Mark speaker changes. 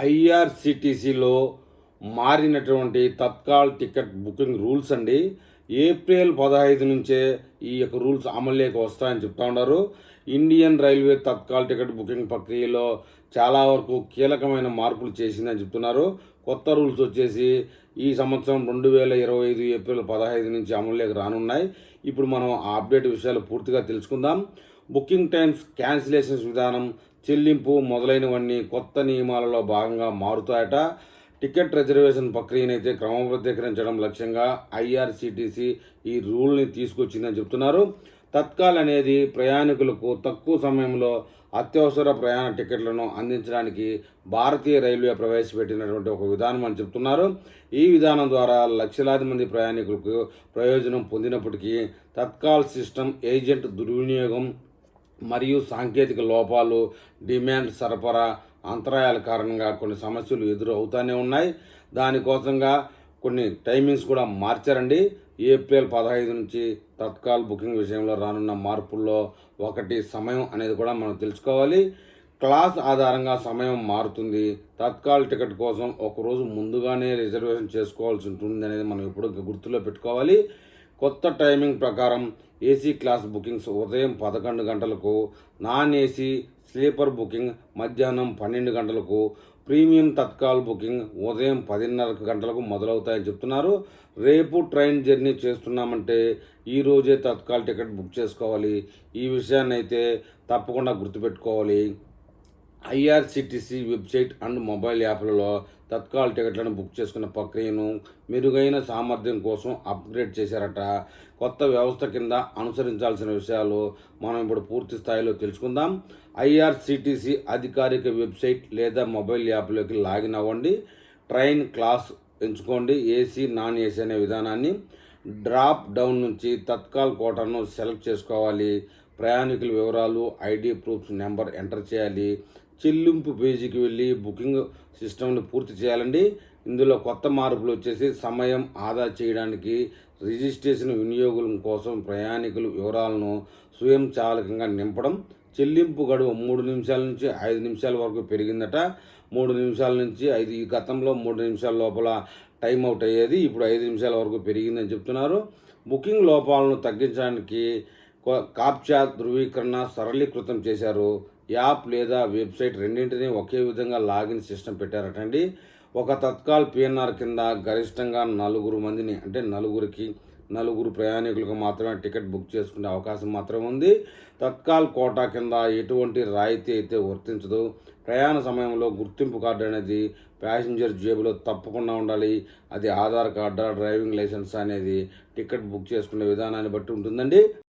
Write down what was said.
Speaker 1: ఐఆర్సిటీసీలో మారినటువంటి Tatkal ticket booking rules అండి. April పదహైదు నుంచే ఈ యొక్క రూల్స్ అమలులోకి వస్తాయని చెప్తా ఉన్నారు. Indian railway Tatkal ticket booking ప్రక్రియలో చాలా వరకు కీలకమైన మార్పులు చేసిందని చెప్తున్నారు. కొత్త రూల్స్ వచ్చేసి ఈ సంవత్సరం రెండు వేల ఇరవై ఐదు ఏప్రిల్ పదహైదు నుంచి అమలులోకి రానున్నాయి. ఇప్పుడు మనం ఆ అప్డేట్ విషయాలు పూర్తిగా తెలుసుకుందాం. బుకింగ్ టైమ్స్ క్యాన్సిలేషన్స్ విధానం చెల్లింపు మొదలైనవన్నీ కొత్త నియమాలలో భాగంగా మారుతాయట. టికెట్ రిజర్వేషన్ ప్రక్రియనైతే క్రమబద్ధీకరించడం లక్ష్యంగా ఐఆర్సీటీసీ ఈ రూల్ని తీసుకొచ్చిందని చెప్తున్నారు. తత్కాల్ అనేది ప్రయాణికులకు తక్కువ సమయంలో అత్యవసర ప్రయాణ టికెట్లను అందించడానికి భారతీయ రైల్వే ప్రవేశపెట్టినటువంటి ఒక విధానం అని చెప్తున్నారు. ఈ విధానం ద్వారా లక్షలాది మంది ప్రయాణికులకు ప్రయోజనం పొందినప్పటికీ తత్కాల్ సిస్టమ్ ఏజెంట్ దుర్వినియోగం మరియు సాంకేతిక లోపాలు డిమాండ్ సరఫరా అంతరాయాల కారణంగా కొన్ని సమస్యలు ఎదురవుతూనే ఉన్నాయి. దానికోసంగా కొన్ని టైమింగ్స్ కూడా మార్చారండి. ఏప్రిల్ పదహైదు నుంచి తత్కాల్ బుకింగ్ విషయంలో రానున్న మార్పుల్లో ఒకటి సమయం అనేది కూడా మనం తెలుసుకోవాలి. క్లాస్ ఆధారంగా సమయం మారుతుంది. తత్కాల్ టికెట్ కోసం ఒకరోజు ముందుగానే రిజర్వేషన్ చేసుకోవాల్సి ఉంటుంది అనేది మనం ఎప్పుడు గుర్తులో పెట్టుకోవాలి. కొత్త టైమింగ్ ప్రకారం ఏసీ క్లాస్ బుకింగ్స్ ఉదయం పదకొండు గంటలకు నాన్ ఏసీ స్లీపర్ బుకింగ్ మధ్యాహ్నం పన్నెండు గంటలకు ప్రీమియం తత్కాల్ బుకింగ్ ఉదయం పదిన్నర గంటలకు మొదలవుతాయని చెప్తున్నారు. రేపు ట్రైన్ జర్నీ చేస్తున్నామంటే ఈరోజే తత్కాల్ టికెట్ బుక్ చేసుకోవాలి. ఈ విషయాన్ని అయితే తప్పకుండా గుర్తుపెట్టుకోవాలి. ఐఆర్సిటిసి వెబ్సైట్ అండ్ మొబైల్ యాప్లలో తత్కాల్ టికెట్లను బుక్ చేసుకున్న ప్రక్రియను మెరుగైన సామర్థ్యం కోసం అప్గ్రేడ్ చేశారట. కొత్త వ్యవస్థ కింద అనుసరించాల్సిన విషయాలు మనం ఇప్పుడు పూర్తి స్థాయిలో తెలుసుకుందాం. ఐఆర్సిటిసి అధికారిక వెబ్సైట్ లేదా మొబైల్ యాప్లోకి లాగిన్ అవ్వండి. ట్రైన్ క్లాస్ ఎంచుకోండి. ఏసీ నాన్ ఏసీ అనే విధానాన్ని. డ్రాప్ డౌన్ నుంచి తత్కాల్ కోటాను సెలెక్ట్ చేసుకోవాలి. ప్రయాణికుల వివరాలు ఐడి ప్రూఫ్స్ నెంబర్ ఎంటర్ చేయాలి. చెల్లింపు పేజీకి వెళ్ళి బుకింగ్ సిస్టమ్ని పూర్తి చేయాలండి. ఇందులో కొత్త మార్పులు వచ్చేసి సమయం ఆదా చేయడానికి రిజిస్ట్రేషన్ వినియోగం కోసం ప్రయాణికుల వివరాలను స్వయం చాలకంగా నింపడం చెల్లింపు గడువు మూడు నిమిషాల నుంచి ఐదు నిమిషాల వరకు పెరిగిందట. మూడు నిమిషాల నుంచి ఐదు ఈ గతంలో మూడు నిమిషాల లోపల టైం అవుట్ అయ్యేది ఇప్పుడు ఐదు నిమిషాల వరకు పెరిగిందని చెప్తున్నారు. బుకింగ్ లోపాలను తగ్గించడానికి కాప్చా ధృవీకరణ సరళీకృతం చేశారు. యాప్ లేదా వెబ్సైట్ రెండింటినీ ఒకే విధంగా లాగిన్ సిస్టమ్ పెట్టారటండి. ఒక తత్కాల్ పిఎన్ఆర్ కింద గరిష్టంగా నలుగురు మందిని అంటే నలుగురికి నలుగురు ప్రయాణికులకు మాత్రమే టికెట్ బుక్ చేసుకునే అవకాశం మాత్రం ఉంది. తత్కాల్ కోటా కింద ఎటువంటి రాయితీ అయితే వర్తించదు. ప్రయాణ సమయంలో గుర్తింపు కార్డు అనేది ప్యాసింజర్ జేబులో తప్పకుండా ఉండాలి. అది ఆధార్ కార్డు డ్రైవింగ్ లైసెన్స్ అనేది టికెట్ బుక్ చేసుకునే విధానాన్ని బట్టి ఉంటుందండి.